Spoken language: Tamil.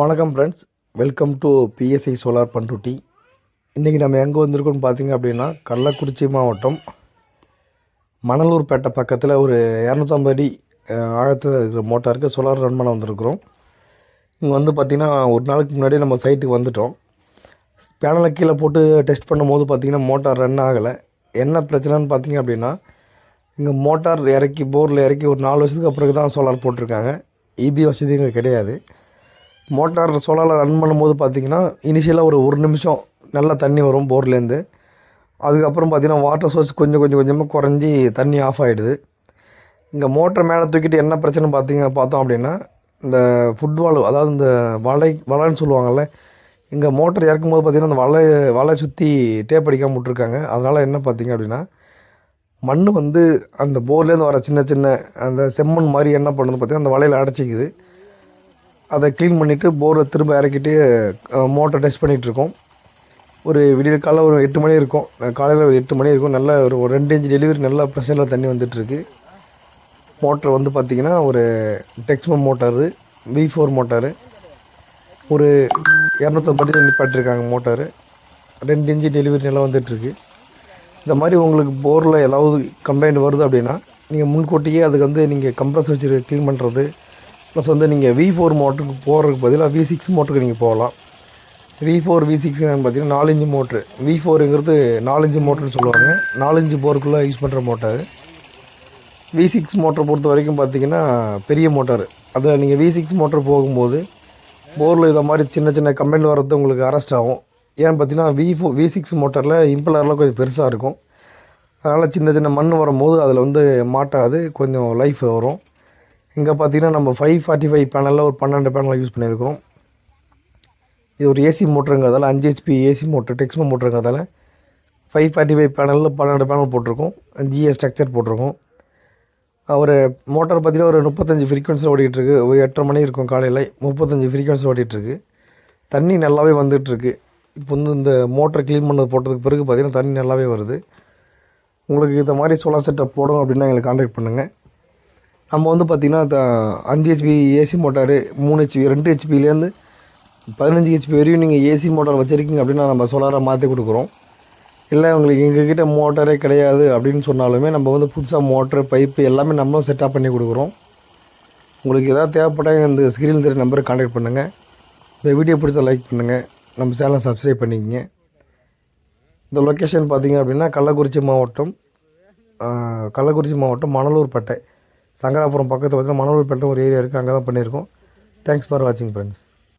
வணக்கம் friends welcome to PSI solar Panruti இன்றைக்கி நம்ம எங்கே வந்திருக்கோம்னு பார்த்தீங்க அப்படின்னா கள்ளக்குறிச்சி மாவட்டம் மணலூர்பேட்டை பக்கத்தில் ஒரு இரநூத்தம்பது அடி ஆழத்தில் இருக்கிற மோட்டாருக்கு சோலார் ரன் பண்ண வந்திருக்கிறோம். இங்கே வந்து பார்த்திங்கன்னா ஒரு நாளுக்கு முன்னாடி நம்ம சைட்டுக்கு வந்துட்டோம். பேனலை கீழே போட்டு டெஸ்ட் பண்ணும்போது பார்த்திங்கன்னா மோட்டார் ரன் ஆகலை. என்ன பிரச்சனைன்னு பார்த்தீங்க அப்படின்னா இங்கே மோட்டார் இறக்கி போரில் இறக்கி ஒரு நாலு வருஷத்துக்கு அப்புறம் தான் சோலார் போட்டிருக்காங்க இபி வசதி இங்கே கிடையாது. மோட்டார் சோலாரில் ரன் பண்ணும்போது பார்த்தீங்கன்னா இனிஷியலாக ஒரு ஒரு நிமிஷம் நல்லா தண்ணி வரும் போர்லேருந்து. அதுக்கப்புறம் பார்த்திங்கன்னா வாட்டர் சோர்ஸ் கொஞ்சம் கொஞ்சம் கொஞ்சமாக குறைஞ்சி தண்ணி ஆஃப் ஆகிடுது இங்கே மோட்டர் மேலே தூக்கிட்டு என்ன பிரச்சனை பார்த்தீங்க பார்த்தோம் அப்படின்னா இந்த ஃபுட்பால் அதாவது இந்த வலை வலைன்னு சொல்லுவாங்கள்ல இங்கே மோட்டர் இறக்கும்போது பார்த்திங்கன்னா அந்த வலை வலை சுற்றி டேப் அடிக்காமல் விட்ருக்காங்க அதனால் என்ன பார்த்தீங்க அப்படின்னா மண் வந்து அந்த போர்லேருந்து வர சின்ன சின்ன அந்த செம்மண் மாதிரி என்ன பண்ணுது பார்த்தீங்கன்னா அந்த வலையில் அடைச்சிக்குது. அதை க்ளீன் பண்ணிவிட்டு போரை திரும்ப இறக்கிட்டு மோட்டர் டெஸ்ட் பண்ணிகிட்ருக்கோம் ஒரு விடிய காலைல ஒரு எட்டு மணி இருக்கும். காலையில் ஒரு எட்டு மணி இருக்கும். நல்ல ஒரு ஒரு ரெண்டு இன்ச்சு டெலிவரி நல்லா ப்ரெஷரில் தண்ணி வந்துட்டுருக்கு. மோட்டர் வந்து பார்த்திங்கன்னா ஒரு டெக்ஸ்மம் மோட்டாரு வி ஃபோர் மோட்டாரு ஒரு இரநூத்தம்பது நிப்பாட்டிருக்காங்க மோட்டாரு ரெண்டு இன்ச்சு டெலிவரி நல்லா வந்துட்டுருக்கு. இந்த மாதிரி உங்களுக்கு போரில் ஏதாவது கம்ப்ளைண்ட் வருது அப்படின்னா நீங்கள் முன்கூட்டியே அதுக்கு வந்து நீங்கள் கம்ப்ரஸ் வச்சு க்ளீன் பண்ணுறது ப்ளஸ் வந்து நீங்கள் வி ஃபோர் மோட்டருக்கு போகிறதுக்கு பதிலாக வி சிக்ஸ் மோட்டருக்கு நீங்கள் போகலாம். வி ஃபோர் வி சிக்ஸ் பார்த்தீங்கன்னா நாலஞ்சு மோட்ரு வி ஃபோருங்கிறது நாலஞ்சு மோட்டர்னு சொல்லுவாங்க. நாலஞ்சு போருக்குள்ளே யூஸ் பண்ணுற மோட்டார் வி சிக்ஸ் மோட்டரை பொறுத்த வரைக்கும் பார்த்தீங்கன்னா பெரிய மோட்டார் அதில் நீங்கள் வி சிக்ஸ் மோட்டர் போகும்போது போரில் இதை மாதிரி சின்ன சின்ன கம்ப்ளைண்ட் வர்றது உங்களுக்கு அரெஸ்ட் ஆகும். ஏன்னு பார்த்தீங்கன்னா வி ஃபோ வி சிக்ஸ் மோட்டரில் இம்பலர்லாம் கொஞ்சம் பெருசாக இருக்கும். அதனால் சின்ன சின்ன மண் வரும்போது அதில் வந்து மாட்டாது. கொஞ்சம் லைஃப் வரும். இங்கே பார்த்தீங்கன்னா நம்ம ஃபைவ் ஃபார்ட்டி ஃபைவ் பேனலில் ஒரு பன்னெண்டு பேனல் யூஸ் பண்ணியிருக்கிறோம். இது ஒரு ஏசி மோட்டருங்கிறதால அஞ்சு ஹெச்பி ஏசி மோட்டர் டெக்ஸ்மோ மோட்டருங்கிறதால ஃபைவ் ஃபார்ட்டி ஃபைவ் பேனலில் பன்னெண்டு பேனல் போட்டிருக்கோம். ஜிஎஸ் ஸ்ட்ரக்சர் போட்டிருக்கோம். ஒரு மோட்டர் பார்த்தீங்கன்னா ஒரு முப்பத்தஞ்சு ஃப்ரீக்வன்சியில் ஓடிட்டுருக்கு ஒரு எட்டரை மணி இருக்கும் காலையில் முப்பத்தஞ்சு ஃப்ரீக்வன்சியில் ஓடிட்டுருக்கு தண்ணி நல்லாவே வந்துட்டுருக்கு இப்போ வந்து இந்த மோட்டர் க்ளீன் பண்ணது போட்டதுக்கு பிறகு பார்த்திங்கன்னா தண்ணி நல்லாவே வருது. உங்களுக்கு இந்த மாதிரி சோலார் செட்டப் போடணும் அப்படின்னா எங்களை காண்டாக்ட் பண்ணுங்கள் நம்ம வந்து பார்த்திங்கன்னா த- அஞ்சு ஹெச்பி ஏசி மோட்டாரு மூணு ஹெச்பி ரெண்டு ஹெச்பிலேருந்து பதினஞ்சு ஹெச்பி வரையும் நீங்கள் ஏசி மோட்டார் வச்சுருக்கீங்க அப்படின்னா நம்ம சோலாரை மாற்றி கொடுக்குறோம். இல்லை உங்களுக்கு எங்ககிட்ட மோட்டாரே கிடையாது அப்படின்னு சொன்னாலுமே நம்ம வந்து புதுசாக மோட்ரு பைப்பு எல்லாமே நம்மளும் செட்டப் பண்ணி கொடுக்குறோம். உங்களுக்கு எதாவது தேவைப்பட்டால் இந்த ஸ்க்ரீனில் தெரிய நம்பரை காண்டாக்ட் பண்ணுங்கள் இந்த வீடியோ பிடிச்ச லைக் பண்ணுங்கள் நம்ம சேனலை சப்ஸ்கிரைப் பண்ணிக்கங்க. இந்த லொக்கேஷன் பார்த்தீங்க அப்படின்னா கள்ளக்குறிச்சி மாவட்டம் கள்ளக்குறிச்சி மாவட்டம் மணலூர் பட்டை சங்கராபுரம் பக்கத்தில் பார்த்தீங்கன்னா மணலூர்பேட்டை ஒரு ஏரியா இருக்குது அங்கே தான் பண்ணியிருக்கோம். தேங்க்ஸ் ஃபார் வாட்சிங் ஃப்ரெண்ட்ஸ்